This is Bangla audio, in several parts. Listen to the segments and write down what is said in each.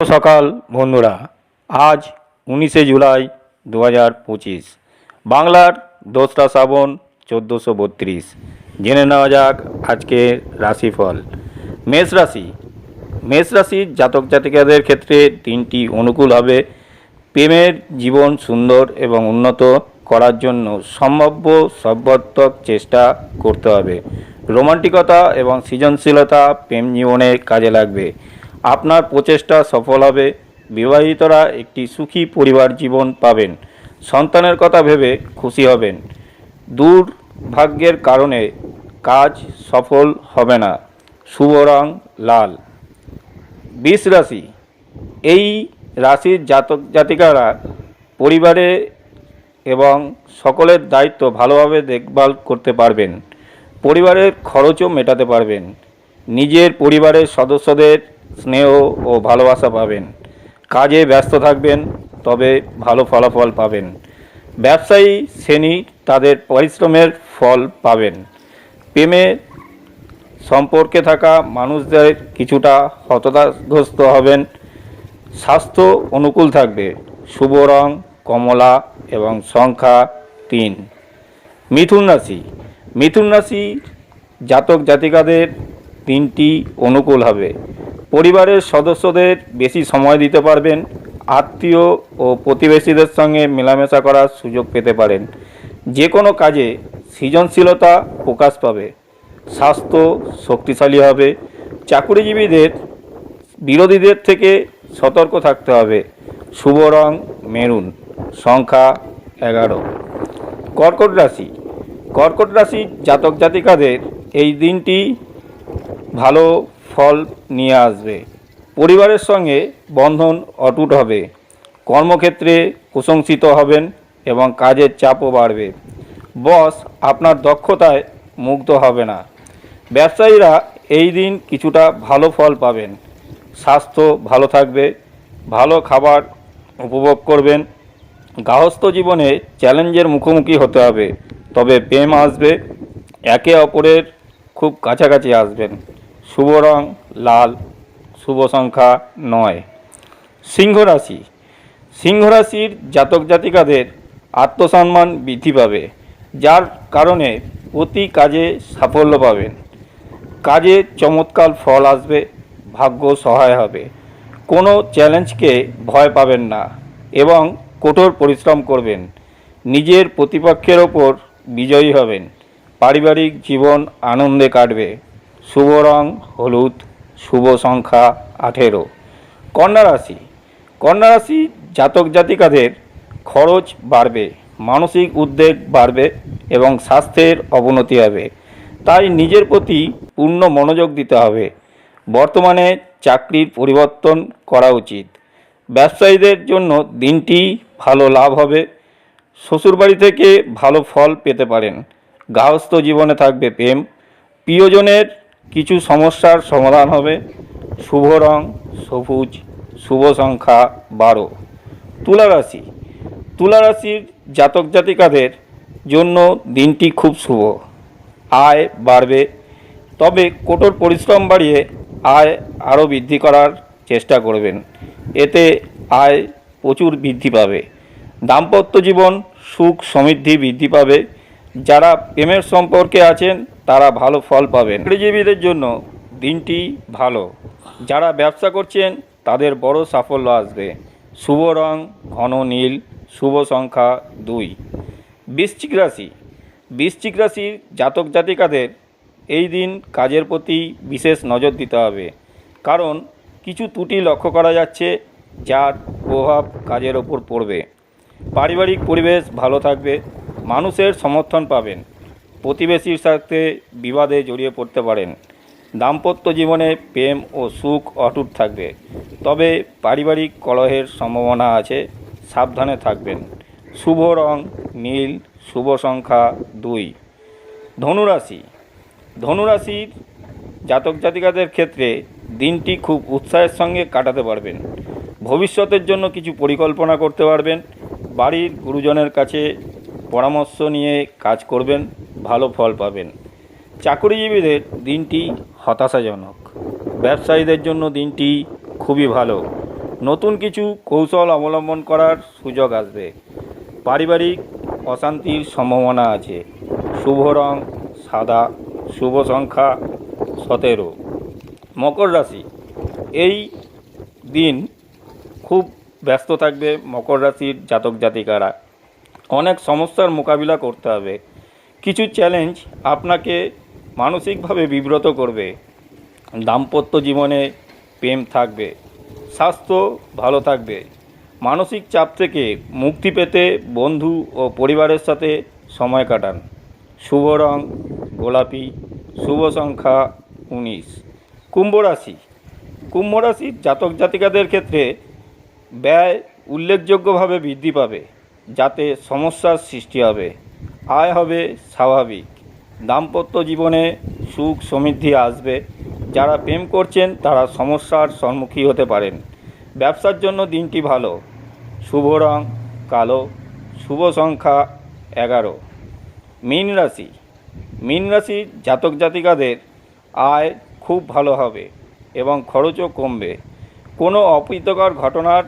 সকাল, বন্ধুরা। আজ উনিশে জুলাই দু হাজার পঁচিশ। বাংলার দোসরা শ্রাবণ চোদ্দোশো বত্রিশ। জেনে নেওয়া যাক আজকে রাশিফল। মেষ রাশি। মেষ রাশির জাতক জাতিকাদের ক্ষেত্রে দিনটি অনুকূল হবে। প্রেমের জীবন সুন্দর এবং উন্নত করার জন্য সম্ভাব্য সর্বাত্মক চেষ্টা করতে হবে। রোমান্টিকতা এবং সৃজনশীলতা প্রেম জীবনে কাজে লাগবে। আপনার প্রচেষ্টা সফল হবে। বিবাহিতরা একটি সুখী পরিবার জীবন পাবেন। সন্তানের কথা ভেবে খুশি হবেন। দুর্ভাগ্যের কারণে কাজ সফল হবে না। শুভ রং লাল। বিষ রাশি। এই রাশির জাতক জাতিকারা পরিবারে এবং সকলের দায়িত্ব ভালোভাবে দেখভাল করতে পারবেন। পরিবারের খরচও মেটাতে পারবেন। নিজের পরিবারের সদস্যদের স্নেহ ও ভালোবাসা পাবেন। কাজে ব্যস্ত থাকবেন, তবে ভালো ফলাফল পাবেন। ব্যবসায়ী শ্রেণি তাদের পরিশ্রমের ফল পাবেন। প্রেমে সম্পর্কে থাকা মানুষদের কিছুটা হতাশগ্রস্ত হবেন। স্বাস্থ্য অনুকূল থাকবে। শুভ রং, কমলা এবং সংখ্যা তিন। মিথুন রাশি। মিথুন রাশি জাতক জাতিকাদের তিনটি অনুকূল হবে। পরিবারের সদস্যদের বেশি সময় দিতে পারবেন, আত্মীয় ও প্রতিবেশীদের সঙ্গে মেলামেশা করার সুযোগ পেতে পারেন। যে কোনো কাজে সৃজনশীলতা প্রকাশ পাবে, স্বাস্থ্য শক্তিশালী হবে, চাকুরিজীবীদের, বিরোধীদের থেকে সতর্ক থাকতে হবে। শুভ রং মেরুন, সংখ্যা এগারো। কর্কট রাশি। কর্কট রাশির জাতক জাতিকাদের এই দিনটি ভালো ফল নিয়ে আসবে। পরিবারের সঙ্গে বন্ধন অটুট হবে। কর্মক্ষেত্রে প্রশংসিত হবেন এবং কাজের চাপও বাড়বে। বস আপনার দক্ষতায় মুগ্ধ হবে না। ব্যবসায়ীরা এই দিন কিছুটা ভালো ফল পাবেন। স্বাস্থ্য ভালো থাকবে, ভালো খাবার উপভোগ করবেন। গাহস্থ জীবনে চ্যালেঞ্জের মুখোমুখি হতে হবে, তবে প্রেম আসবে, একে অপরের খুব কাছাকাছি আসবেন। শুভ রং লাল, শুভ সংখ্যা নয়। সিংহ রাশি। সিংহ রাশির জাতক জাতিকাদের আত্মসম্মান বৃদ্ধি পাবে, যার কারণে প্রতি কাজে সাফল্য পাবেন। কাজে চমৎকার ফল আসবে, ভাগ্য সহায় হবে। কোনো চ্যালেঞ্জকে ভয় পাবেন না এবং কঠোর পরিশ্রম করবেন। নিজের প্রতিপক্ষের ওপর বিজয়ী হবেন। পারিবারিক জীবন আনন্দে কাটবে। শুভ রং হলুদ, শুভ সংখ্যা আঠেরো। কন্যা রাশি। কন্যা রাশি জাতক জাতিকাদের খরচ বাড়বে, মানসিক উদ্বেগ বাড়বে এবং স্বাস্থ্যের অবনতি হবে। তাই নিজের প্রতি পূর্ণ মনোযোগ দিতে হবে। বর্তমানে চাকরির পরিবর্তন করা উচিত। ব্যবসায়ীদের জন্য দিনটি ভালো লাভ হবে। শ্বশুরবাড়ি থেকে ভালো ফল পেতে পারেন। গাহস্থ জীবনে থাকবে প্রেম। প্রিয়জনের কিছু সমস্যার সমাধান হবে। শুভ রং, সবুজ, শুভ সংখ্যা বারো। তুলা রাশি তুলা রাশির জাতক জাতিকাদের জন্য দিনটি খুব শুভ। আয় বাড়বে। তবে কঠোর পরিশ্রম বাড়িয়ে আয় আরও বৃদ্ধি করার চেষ্টা করবেন। এতে আয় প্রচুর বৃদ্ধি পাবে। দাম্পত্য জীবন সুখ সমৃদ্ধি বৃদ্ধি পাবে। যারা প্রেমের সম্পর্কে আছেন তারা ভালো ফল পাবেন। চাকরিজীবীদের জন্য দিনটি ভালো। যারা ব্যবসা করছেন, তাদের বড় সাফল্য আসবে। শুভ রং, ঘন নীল, শুভ সংখ্যা দুই। বৃশ্চিক রাশি। বৃশ্চিক রাশির জাতক জাতিকাদের এই দিন কাজের প্রতি বিশেষ নজর দিতে হবে। কারণ কিছু ত্রুটি লক্ষ্য করা যাচ্ছে, যার প্রভাব কাজের ওপর পড়বে। পারিবারিক পরিবেশ ভালো থাকবে, মানুষের সমর্থন পাবেন। প্রতিবেশীর সাথে বিবাদে জড়িয়ে পড়তে পারেন। দাম্পত্য জীবনে প্রেম ও সুখ অটুট থাকবে। তবে পারিবারিক কলহের সম্ভাবনা আছে, সাবধানে থাকবেন। শুভ রং, নীল, শুভ সংখ্যা দুই। ধনুরাশি। ধনুরাশির জাতক জাতিকাদের ক্ষেত্রে দিনটি খুব উৎসাহের সঙ্গে কাটাতে পারবেন। ভবিষ্যতের জন্য কিছু পরিকল্পনা করতে পারবেন। বাড়ির গুরুজনের কাছে পরামর্শ নিয়ে কাজ করবেন। ভালো ফল পাবেন। চাকরিজীবীদের দিনটি হতাশাজনক। ব্যবসায়ীদের জন্য দিনটি খুবই ভালো। নতুন কিছু কৌশল অবলম্বন করার সুযোগ আসবে। পারিবারিক অশান্তির সম্ভাবনা আছে। শুভ রং, সাদা, শুভ সংখ্যা, সতেরো। মকর রাশি। এই দিন খুব ব্যস্ত থাকবে মকর রাশির জাতক জাতিকারা অনেক সমস্যার মোকাবিলা করতে হবে। কিছু চ্যালেঞ্জ আপনাকে মানসিকভাবে বিব্রত করবে। দাম্পত্য জীবনে প্রেম থাকবে, স্বাস্থ্য ভালো থাকবে, মানসিক চাপ থেকে মুক্তি পেতে বন্ধু ও পরিবারের সাথে সময় কাটান। শুভ রং, গোলাপি, শুভ সংখ্যা উনিশ। কুম্ভ রাশি। কুম্ভ রাশির জাতক জাতিকাদের ক্ষেত্রে ব্যয় উল্লেখযোগ্যভাবে বৃদ্ধি পাবে, যাতে সমস্যার সৃষ্টি হবে। আয় হবে স্বাভাবিক। দাম্পত্য জীবনে সুখ সমৃদ্ধি আসবে। যারা প্রেম করছেন, তারা সমস্যার সম্মুখীন হতে পারেন। ব্যবসার জন্য দিনটি ভালো। শুভ রং, কালো। শুভ সংখ্যা, এগারো। মীন রাশি। মীন রাশির জাতক জাতিকাদের আয় খুব ভালো হবে এবং খরচও কমবে। কোনো অপ্রীতকর ঘটনার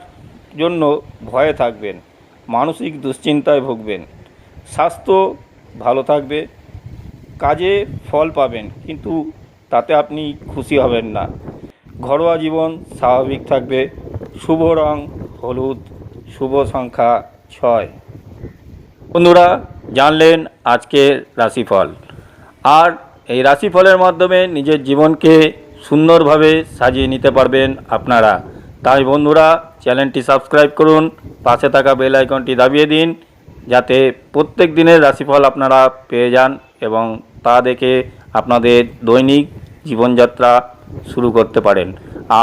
জন্য ভয়ে থাকবেন। মানসিক দুশ্চিন্তায় ভুগবেন। স্বাস্থ্য ভালো থাকবে, কাজে ফল পাবেন, কিন্তু তাতে আপনি খুশি হবেন না। ঘরোয়া জীবন স্বাভাবিক থাকবে। শুভ রং, হলুদ, শুভ সংখ্যা ছয়। বন্ধুরা, জানলেন আজকের রাশিফল। আর এই রাশিফলের মাধ্যমে নিজের জীবনকে সুন্দরভাবে সাজিয়ে নিতে পারবেন আপনারা। তাই বন্ধুরা, চ্যানেলটি সাবস্ক্রাইব করুন, পাশে থাকা বেল আইকনটি দাবিয়ে দিন। যাতে প্রত্যেক দিনের রাশিফল আপনারা পেয়ে যান এবং তা দেখে আপনাদের দৈনিক জীবনযাত্রা শুরু করতে পারেন।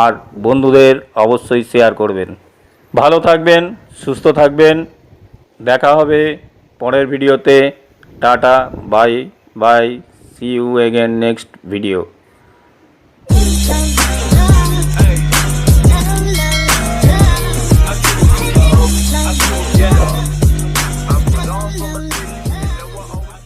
আর বন্ধুদের অবশ্যই শেয়ার করবেন। ভালো থাকবেন, সুস্থ থাকবেন। দেখা হবে পরের ভিডিওতে। Tata bye bye see you again next video